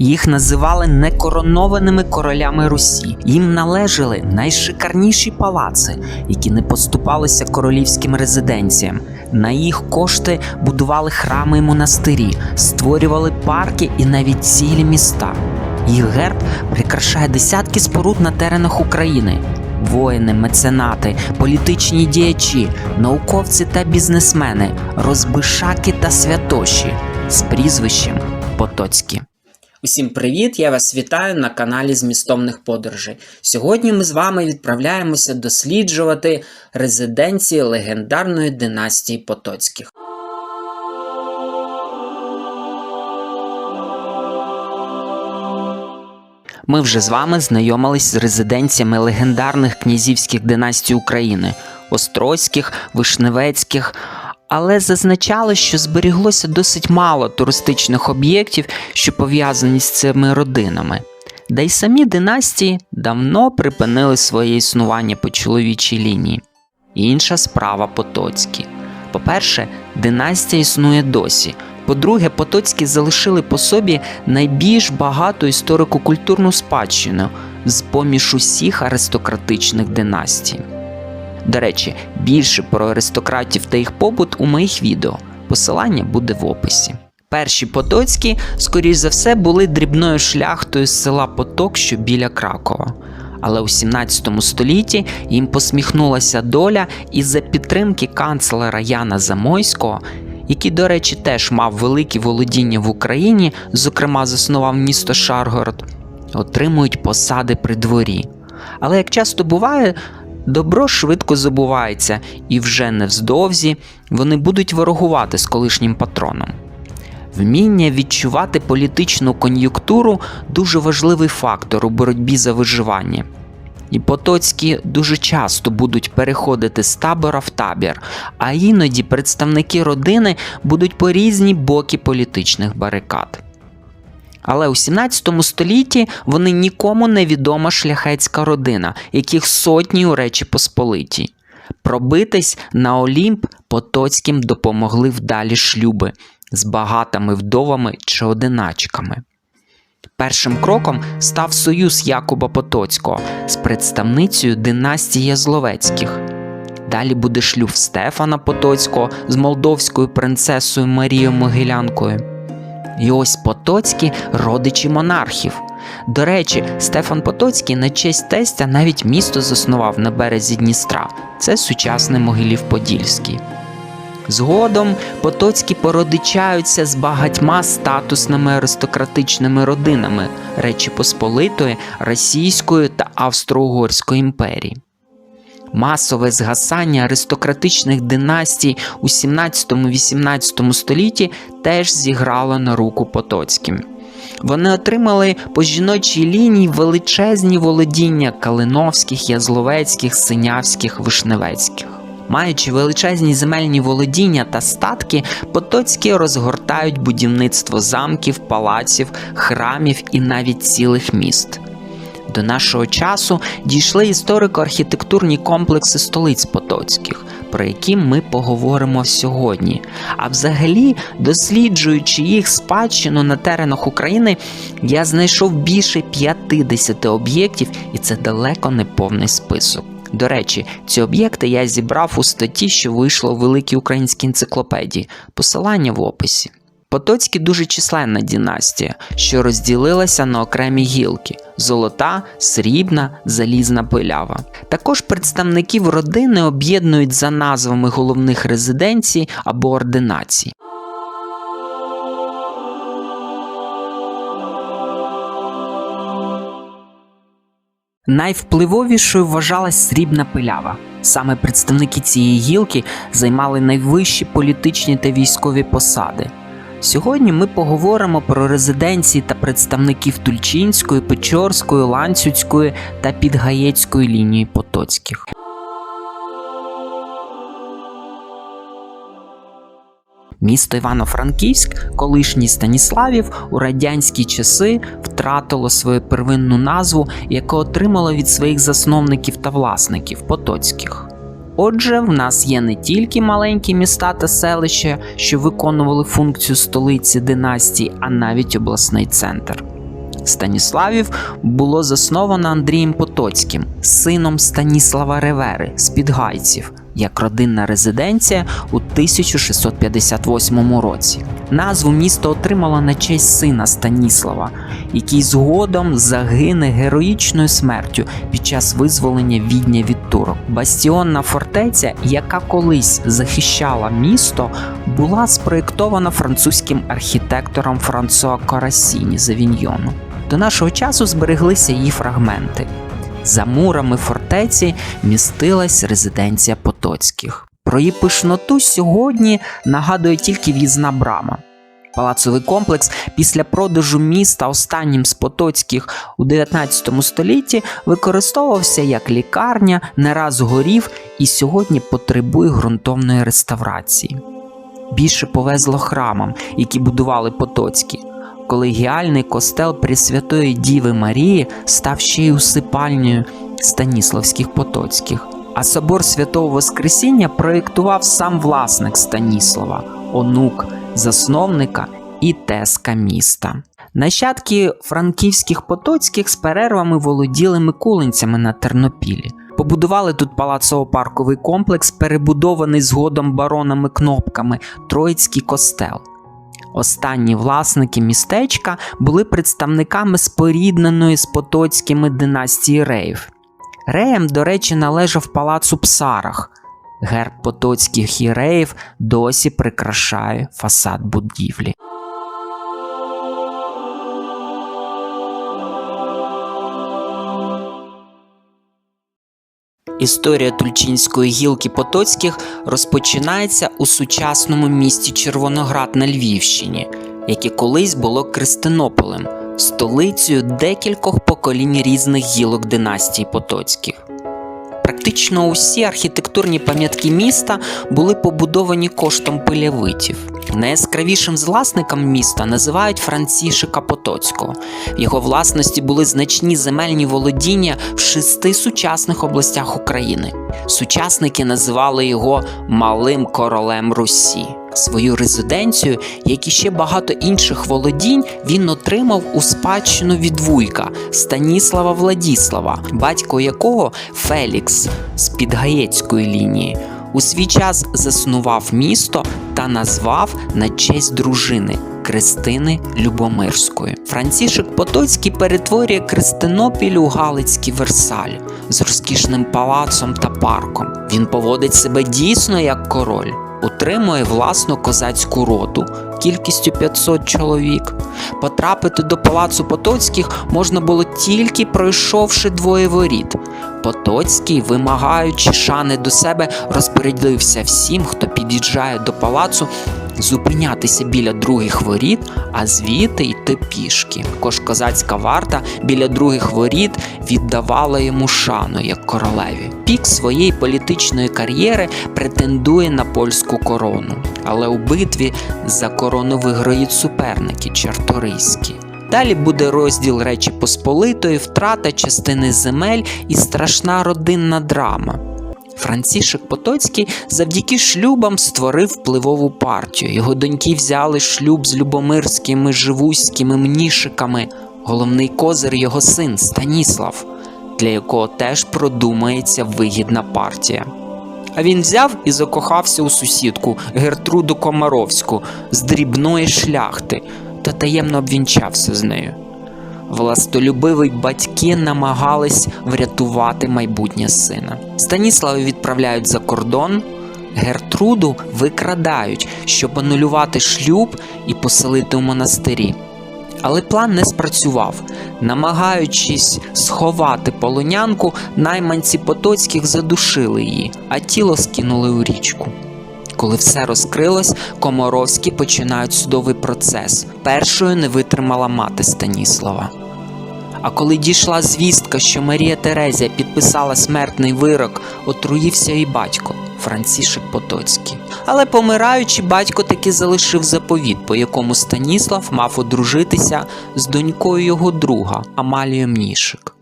Їх називали некоронованими королями Русі. Їм належали найшикарніші палаци, які не поступалися королівським резиденціям. На їх кошти будували храми і монастирі, створювали парки і навіть цілі міста. Їх герб прикрашає десятки споруд на теренах України. Воїни, меценати, політичні діячі, науковці та бізнесмени, розбишаки та святоші з прізвищем Потоцькі. Усім привіт! Я вас вітаю на каналі Змістовних подорожей. Сьогодні ми з вами відправляємося досліджувати резиденції легендарної династії Потоцьких. Ми вже з вами знайомились з резиденціями легендарних князівських династій України Острозьких, Вишневецьких, але зазначали, що зберіглося досить мало туристичних об'єктів, що пов'язані з цими родинами. Да й самі династії давно припинили своє існування по чоловічій лінії. Інша справа Потоцькі. По-перше, династія існує досі. По-друге, Потоцькі залишили по собі найбільш багату історико-культурну спадщину з поміж усіх аристократичних династій. До речі, більше про аристократів та їх побут у моїх відео. Посилання буде в описі. Перші Потоцькі, скоріш за все, були дрібною шляхтою з села Поток, що біля Кракова. Але у 17 столітті їм посміхнулася доля і за підтримки канцлера Яна Замойського, який, до речі, теж мав великі володіння в Україні, зокрема заснував місто Шаргород, отримують посади при дворі. Але як часто буває, добро швидко забувається, і вже невздовзі вони будуть ворогувати з колишнім патроном. Вміння відчувати політичну кон'юнктуру дуже важливий фактор у боротьбі за виживання. І Потоцькі дуже часто будуть переходити з табора в табір, а іноді представники родини будуть по різні боки політичних барикад. Але у 17 столітті вони нікому не відома шляхетська родина, яких сотні у Речі Посполитій. Пробитись на Олімп Потоцьким допомогли вдалі шлюби з багатими вдовами чи одиначками. Першим кроком став союз Якуба Потоцького з представницею династії Язловецьких. Далі буде шлюб Стефана Потоцького з молдовською принцесою Марією Могилянкою. І ось Потоцькі родичі монархів. До речі, Стефан Потоцький на честь тестя навіть місто заснував на березі Дністра. Це сучасний Могилів-Подільський. Згодом Потоцькі породичаються з багатьма статусними аристократичними родинами Речі Посполитої, Російської та Австро-Угорської імперії. Масове згасання аристократичних династій у 17-18 столітті теж зіграло на руку Потоцьким. Вони отримали по жіночій лінії величезні володіння Калиновських, Язловецьких, Синявських, Вишневецьких. Маючи величезні земельні володіння та статки, Потоцькі розгортають будівництво замків, палаців, храмів і навіть цілих міст. До нашого часу дійшли історико-архітектурні комплекси столиць Потоцьких, про які ми поговоримо сьогодні. А взагалі, досліджуючи їх спадщину на теренах України, я знайшов більше 50 об'єктів, і це далеко не повний список. До речі, ці об'єкти я зібрав у статті, що вийшло у Великій Українській енциклопедії. Посилання в описі. Потоцькі дуже численна династія, що розділилася на окремі гілки: золота, срібна, залізна пилява. Також представників родини об'єднують за назвами головних резиденцій або ординацій. Найвпливовішою вважалась срібна пилява. Саме представники цієї гілки займали найвищі політичні та військові посади. Сьогодні ми поговоримо про резиденції та представників Тульчинської, Печорської, Ланцюцької та Підгаєцької лінії Потоцьких. Місто Івано-Франківськ, колишній Станіславів, у радянські часи втратило свою первинну назву, яку отримало від своїх засновників та власників Потоцьких. Отже, в нас є не тільки маленькі міста та селища, що виконували функцію столиці династії, а навіть обласний центр. Станіславів було засновано Андрієм Потоцьким, сином Станіслава Ревери з Підгайців, як родинна резиденція у 1658 році. Назву місто отримало на честь сина Станіслава, який згодом загине героїчною смертю під час визволення відня від турок. Бастіонна фортеця, яка колись захищала місто, була спроєктована французьким архітектором Франсуа Корасіні з Авіньйону. До нашого часу збереглися її фрагменти. За мурами фортеці містилась резиденція Потоцьких. Про її пишноту сьогодні нагадує тільки в'їзна брама. Палацовий комплекс після продажу міста останнім з Потоцьких у 19 столітті використовувався як лікарня, не раз горів і сьогодні потребує ґрунтовної реставрації. Більше повезло храмам, які будували Потоцькі. Колегіальний костел Пресвятої Діви Марії став ще й усипальнею Станіславських Потоцьких, а собор Святого Воскресіння проєктував сам власник Станіслава, онук, засновника і теска міста. Нащадки франківських потоцьких з перервами володіли микулинцями на Тернопілі. Побудували тут палацово-парковий комплекс, перебудований згодом баронами кнопками Троїцький костел. Останні власники містечка були представниками спорідненої з потоцькими династії Реїв. Реям, до речі, належав палацу Псарах. Герб потоцьких єреїв досі прикрашає фасад будівлі. Історія Тульчинської гілки Потоцьких розпочинається у сучасному місті Червоноград на Львівщині, яке колись було Кристинополем, столицею декількох поколінь різних гілок династії Потоцьких. Практично усі архітектурні пам'ятки міста були побудовані коштом пилявитів. Найяскравішим з власником міста називають Францішика Потоцького. В його власності були значні земельні володіння в шести сучасних областях України. Сучасники називали його Малим королем Русі. Свою резиденцію, як і ще багато інших володінь, він отримав у спадщину від вуйка Станіслава Владіслава, батько якого Фелікс з Підгаєцької лінії. У свій час заснував місто та назвав на честь дружини Кристини Любомирської. Францішек Потоцький перетворює Кристинопіль у Галицький Версаль з розкішним палацом та парком. Він поводить себе дійсно як король. Утримує власну козацьку роту кількістю 500 чоловік. Потрапити до палацу Потоцьких можна було тільки пройшовши двоє воріт. Потоцький, вимагаючи шани до себе, розпорядився всім, хто під'їжджає до палацу, зупинятися біля других воріт, а звідти йти пішки. Також козацька варта біля других воріт віддавала йому шану як королеві. Пік своєї політичної кар'єри претендує на польську корону, але у битві за корону виграють суперники Чарторийські. Далі буде розділ Речі Посполитої, втрата частини земель і страшна родинна драма. Францішек Потоцький завдяки шлюбам створив впливову партію. Його доньки взяли шлюб з любомирськими живуськими мнішиками. Головний козир його син Станіслав, для якого теж продумається вигідна партія. А він взяв і закохався у сусідку Гертруду Комаровську з дрібної шляхти та таємно обвінчався з нею. Властолюбиві батьки намагались врятувати майбутнє сина. Станіслава відправляють за кордон, Гертруду викрадають, щоб анулювати шлюб і поселити у монастирі. Але план не спрацював. Намагаючись сховати полонянку, найманці Потоцьких задушили її, а тіло скинули у річку. Коли все розкрилось, Комаровські починають судовий процес. Першою не витримала мати Станіслава. А коли дійшла звістка, що Марія Терезія підписала смертний вирок, отруївся і батько Францішек Потоцький. Але помираючи, батько таки залишив заповіт, по якому Станіслав мав одружитися з донькою його друга Амалією Мнішик.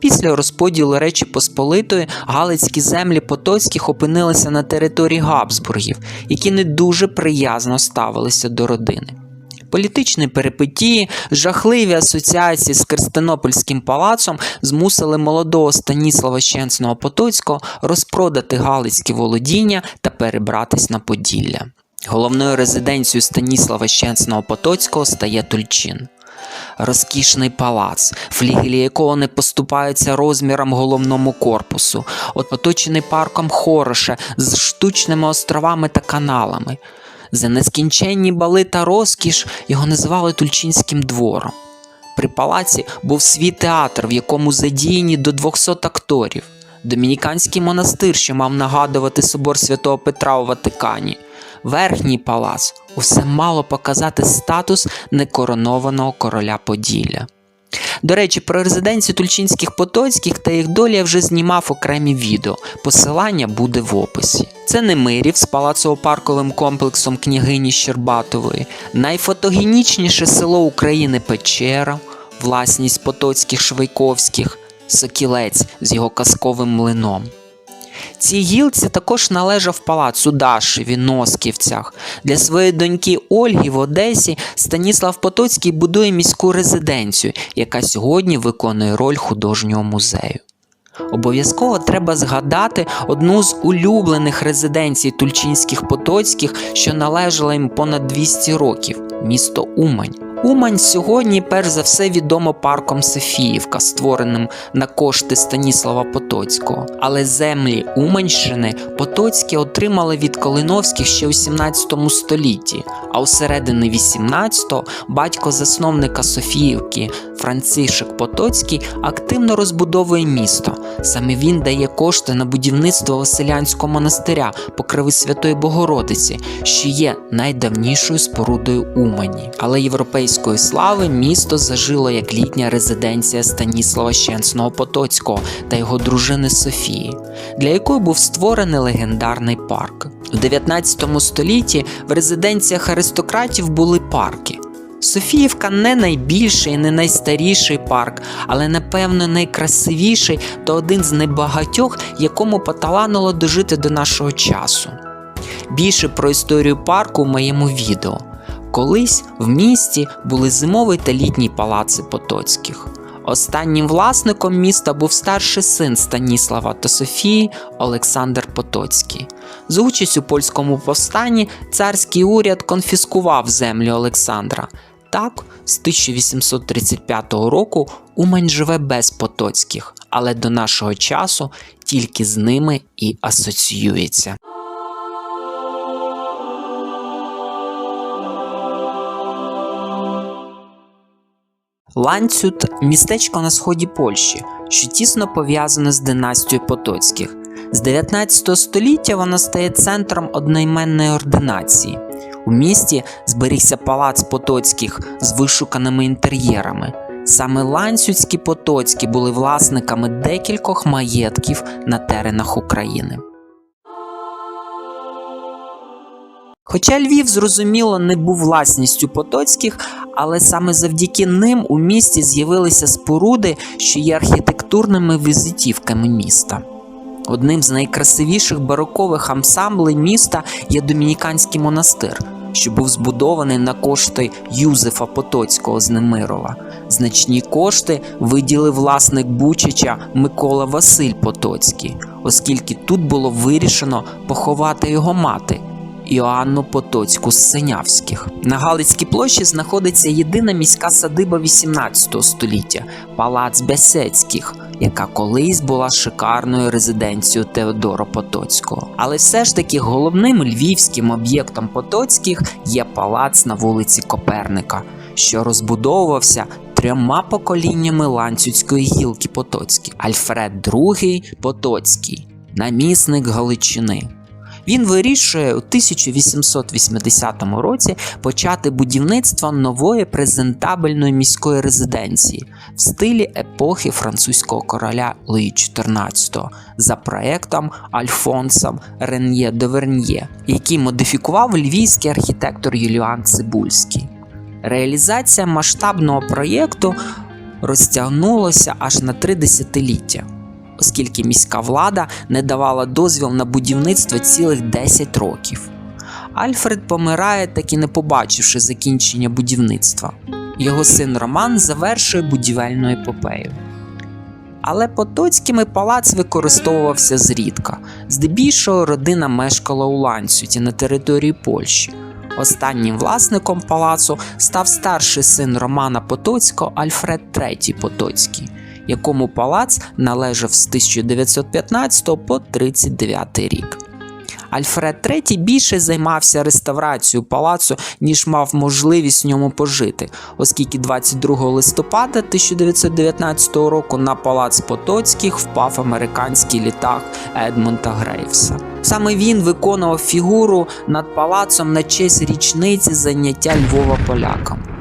Після розподілу Речі Посполитої Галицькі землі Потоцьких опинилися на території Габсбургів, які не дуже приязно ставилися до родини. Політичні перипетії, жахливі асоціації з Крестинопольським палацом змусили молодого Станіслава Щенсного Потоцького розпродати галицькі володіння та перебратись на Поділля. Головною резиденцією Станіслава Щенсного Потоцького стає Тульчин. Розкішний палац, флігелі якого не поступаються розмірам головному корпусу, оточений парком Хороше з штучними островами та каналами. За нескінченні бали та розкіш його називали Тульчинським двором. При палаці був свій театр, в якому задіяні до 200 акторів, домініканський монастир, що мав нагадувати собор святого Петра у Ватикані. Верхній палац усе мало показати статус некоронованого короля Поділля. До речі, про резиденцію Тульчинських Потоцьких та їх долі я вже знімав окремі відео. Посилання буде в описі. Це Немирів з палацово-парковим комплексом княгині Щербатової, найфотогенічніше село України Печера, власність Потоцьких Швейковських, Сокілець з його казковим млином. Цій гілці також належав палац у Дашеві, Носківцях. Для своєї доньки Ольги в Одесі Станіслав Потоцький будує міську резиденцію, яка сьогодні виконує роль художнього музею. Обов'язково треба згадати одну з улюблених резиденцій тульчинських потоцьких, що належала їм понад 200 років місто Умань. Умань сьогодні, перш за все, відомо парком Софіївка, створеним на кошти Станіслава Потоцького. Але землі Уманщини Потоцькі отримали від Калиновських ще у 17 столітті, а у середині 18-го батько засновника Софіївки Францишек Потоцький активно розбудовує місто. Саме він дає кошти на будівництво Василянського монастиря покриви Святої Богородиці, що є найдавнішою спорудою Умані. Але європейської слави місто зажило як літня резиденція Станіслава Щенсного Потоцького та його дружини Софії, для якої був створений легендарний парк. У 19 столітті в резиденціях аристократів були парки. Софіївка не найбільший, і не найстаріший парк, але напевно найкрасивіший та один з небагатьох, якому поталанило дожити до нашого часу. Більше про історію парку в моєму відео. Колись в місті були зимовий та літній палаци Потоцьких. Останнім власником міста був старший син Станіслава та Софії Олександр Потоцький. За участь у польському повстанні царський уряд конфіскував землю Олександра. Так, з 1835 року Умань живе без Потоцьких, але до нашого часу тільки з ними і асоціюється. Ланцют містечко на сході Польщі, що тісно пов'язане з династією Потоцьких. З 19 століття воно стає центром одноіменної ординації. У місті зберігся палац Потоцьких з вишуканими інтер'єрами. Саме ланцюцькі Потоцькі були власниками декількох маєтків на теренах України. Хоча Львів, зрозуміло, не був власністю Потоцьких, але саме завдяки ним у місті з'явилися споруди, що є архітектурними візитівками міста. Одним з найкрасивіших барокових ансамблей міста є Домініканський монастир, що був збудований на кошти Юзефа Потоцького з Немирова. Значні кошти виділив власник Бучича Микола Василь Потоцький, оскільки тут було вирішено поховати його мати. Іоанну Потоцьку з Синявських. На Галицькій площі знаходиться єдина міська садиба 18 століття Палац Бесецьких, яка колись була шикарною резиденцією Теодора Потоцького. Але все ж таки головним львівським об'єктом Потоцьких є палац на вулиці Коперника, що розбудовувався трьома поколіннями ланцюцької гілки Потоцьких. Альфред II Потоцький, намісник Галичини. Він вирішує у 1880 році почати будівництво нової презентабельної міської резиденції в стилі епохи французького короля Луї XIV за проектом Альфонсом Рен'є де Верньє, який модифікував львівський архітектор Юліан Цибульський. Реалізація масштабного проєкту розтягнулася аж на три десятиліття оскільки міська влада не давала дозвіл на будівництво цілих 10 років. Альфред помирає, так і не побачивши закінчення будівництва. Його син Роман завершує будівельну епопею. Але Потоцькими палац використовувався зрідка. Здебільшого родина мешкала у Ланцюті на території Польщі. Останнім власником палацу став старший син Романа Потоцького Альфред III Потоцький, якому палац належав з 1915 по 39 рік. Альфред III більше займався реставрацією палацу, ніж мав можливість в ньому пожити, оскільки 22 листопада 1919 року на палац Потоцьких впав американський літак Едмонта Грейвса. Саме він виконував фігуру над палацом на честь річниці заняття Львова полякам.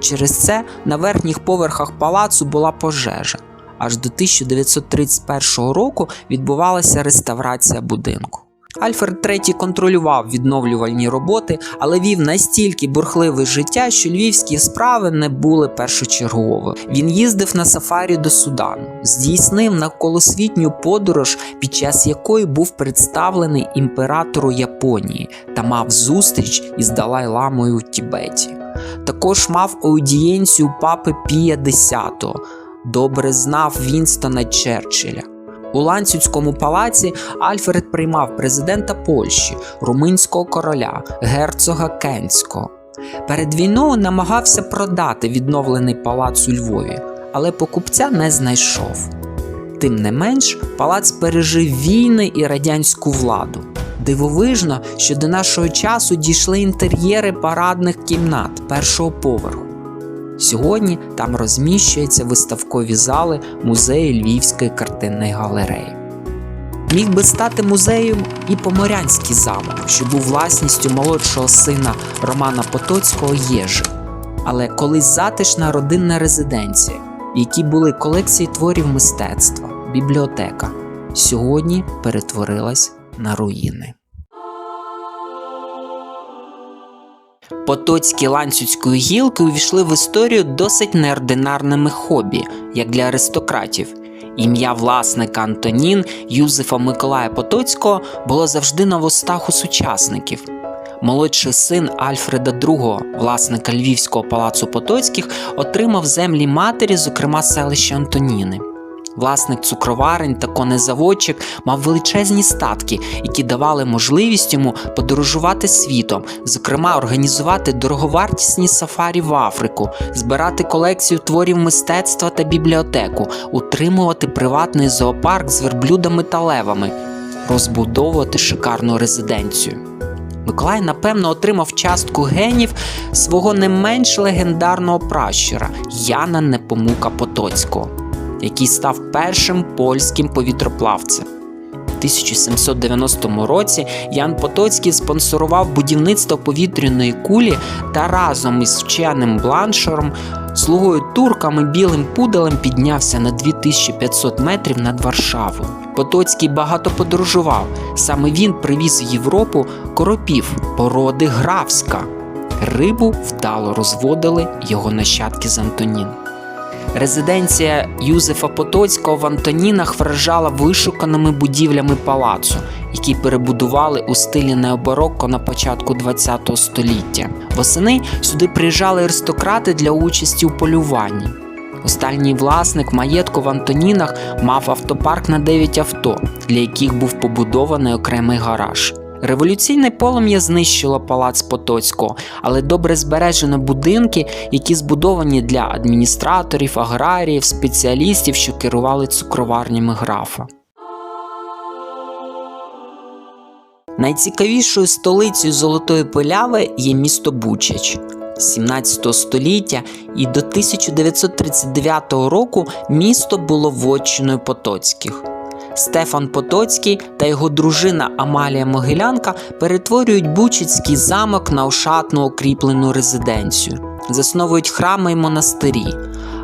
Через це на верхніх поверхах палацу була пожежа. Аж до 1931 року відбувалася реставрація будинку. Альфред III контролював відновлювальні роботи, але вів настільки бурхливе життя, що львівські справи не були першочерговими. Він їздив на сафарі до Судану, здійснив навколосвітню подорож, під час якої був представлений імператору Японії та мав зустріч із Далай-ламою у Тібеті. Також мав аудієнцію папи Пія X, добре знав Вінстона Черчилля. У Ланцюцькому палаці Альфред приймав президента Польщі, румунського короля, герцога Кенського. Перед війною намагався продати відновлений палац у Львові, але покупця не знайшов. Тим не менш, палац пережив війни і радянську владу. Дивовижно, що до нашого часу дійшли інтер'єри парадних кімнат першого поверху. Сьогодні там розміщуються виставкові зали музею Львівської картинної галереї. Міг би стати музеєм і Поморянський замок, що був власністю молодшого сина Романа Потоцького Єжи, але колись затишна родинна резиденція, в якій були колекції творів мистецтва, бібліотека, сьогодні перетворилась на руїни. Потоцькі ланцюцької гілки увійшли в історію досить неординарними хобі, як для аристократів. Ім'я власника Антонін Юзефа Миколая Потоцького було завжди на вустах у сучасників. Молодший син Альфреда II, власника Львівського палацу Потоцьких, отримав землі матері, зокрема селище Антоніни. Власник цукроварень та конезаводчик мав величезні статки, які давали можливість йому подорожувати світом, зокрема організувати дороговартісні сафарі в Африку, збирати колекцію творів мистецтва та бібліотеку, утримувати приватний зоопарк з верблюдами та левами, розбудовувати шикарну резиденцію. Миколай, напевно, отримав частку генів свого не менш легендарного пращура Яна Непомука Потоцького який став першим польським повітроплавцем. У 1790 році Ян Потоцький спонсорував будівництво повітряної кулі та разом із вченим бланшером, слугою туркам і білим пуделем піднявся на 2500 метрів над Варшавою. Потоцький багато подорожував. Саме він привіз в Європу коропів породи графська. Рибу вдало розводили його нащадки з Антонін. Резиденція Юзефа Потоцького в Антонінах вражала вишуканими будівлями палацу, які перебудували у стилі необарокко на початку ХХ століття. Восени сюди приїжджали аристократи для участі у полюванні. Останній власник маєтку в Антонінах мав автопарк на 9 авто, для яких був побудований окремий гараж. Революційне полум'я знищило палац Потоцького, але добре збережено будинки, які збудовані для адміністраторів, аграріїв, спеціалістів, що керували цукроварнями графа. Найцікавішою столицею Золотої Поляви є місто Бучач. 17 століття і до 1939 року місто було вотчиною Потоцьких. Стефан Потоцький та його дружина Амалія Могилянка перетворюють Бучицький замок на ошатну укріплену резиденцію, засновують храми й монастирі.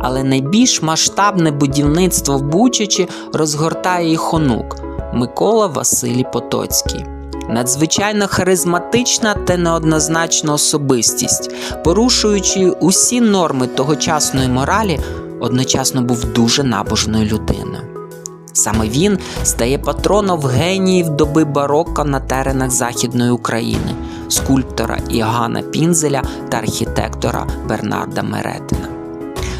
Але найбільш масштабне будівництво в Бучачі розгортає їх онук Микола Василій Потоцький. Надзвичайно харизматична та неоднозначна особистість, порушуючи усі норми тогочасної моралі, одночасно був дуже набожною людиною. Саме він стає патроном геніїв доби барокко на теренах Західної України, скульптора Іоганна Пінзеля та архітектора Бернарда Меретина.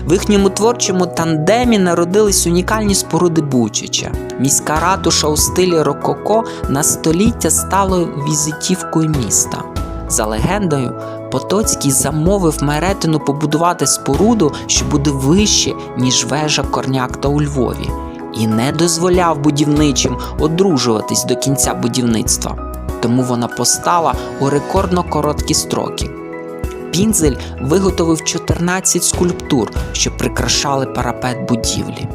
В їхньому творчому тандемі народились унікальні споруди Бучича. Міська ратуша у стилі Рококо на століття стала візитівкою міста. За легендою, Потоцький замовив Меретину побудувати споруду, що буде вище, ніж вежа Корнякта у Львові, і не дозволяв будівничим одружуватись до кінця будівництва. Тому вона постала у рекордно короткі строки. Пінзель виготовив 14 скульптур, що прикрашали парапет будівлі.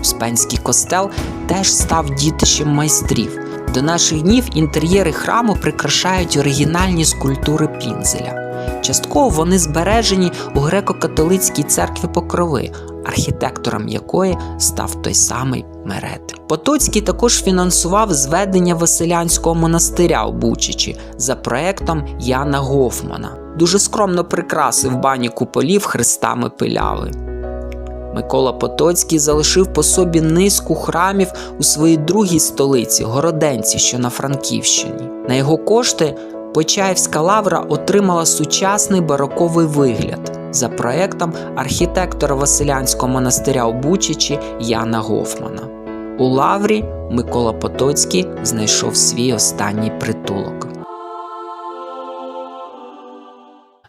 Успенський костел теж став дітищем майстрів. До наших днів інтер'єри храму прикрашають оригінальні скульптури Пінзеля. Частково вони збережені у греко-католицькій церкві Покрови, архітектором якої став той самий Мерет. Потоцький також фінансував зведення Василянського монастиря у Бучичі за проектом Яна Гофмана. Дуже скромно прикрасив бані куполів хрестами пиляви. Микола Потоцький залишив по собі низку храмів у своїй другій столиці Городенці, що на Франківщині. На його кошти Почаївська лавра отримала сучасний бароковий вигляд за проектом архітектора Василянського монастиря у Бучичі Яна Гофмана. У лаврі Микола Потоцький знайшов свій останній притулок.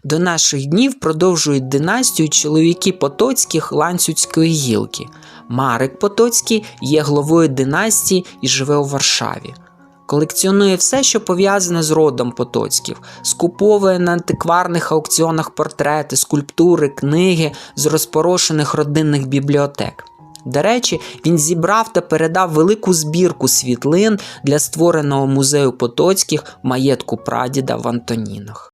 До наших днів продовжують династію чоловіки Потоцьких ланцюцької гілки. Марик Потоцький є главою династії і живе у Варшаві. Колекціонує все, що пов'язане з родом Потоцьків, скуповує на антикварних аукціонах портрети, скульптури, книги з розпорошених родинних бібліотек. До речі, він зібрав та передав велику збірку світлин для створеного музею Потоцьких маєтку прадіда в Антонінах.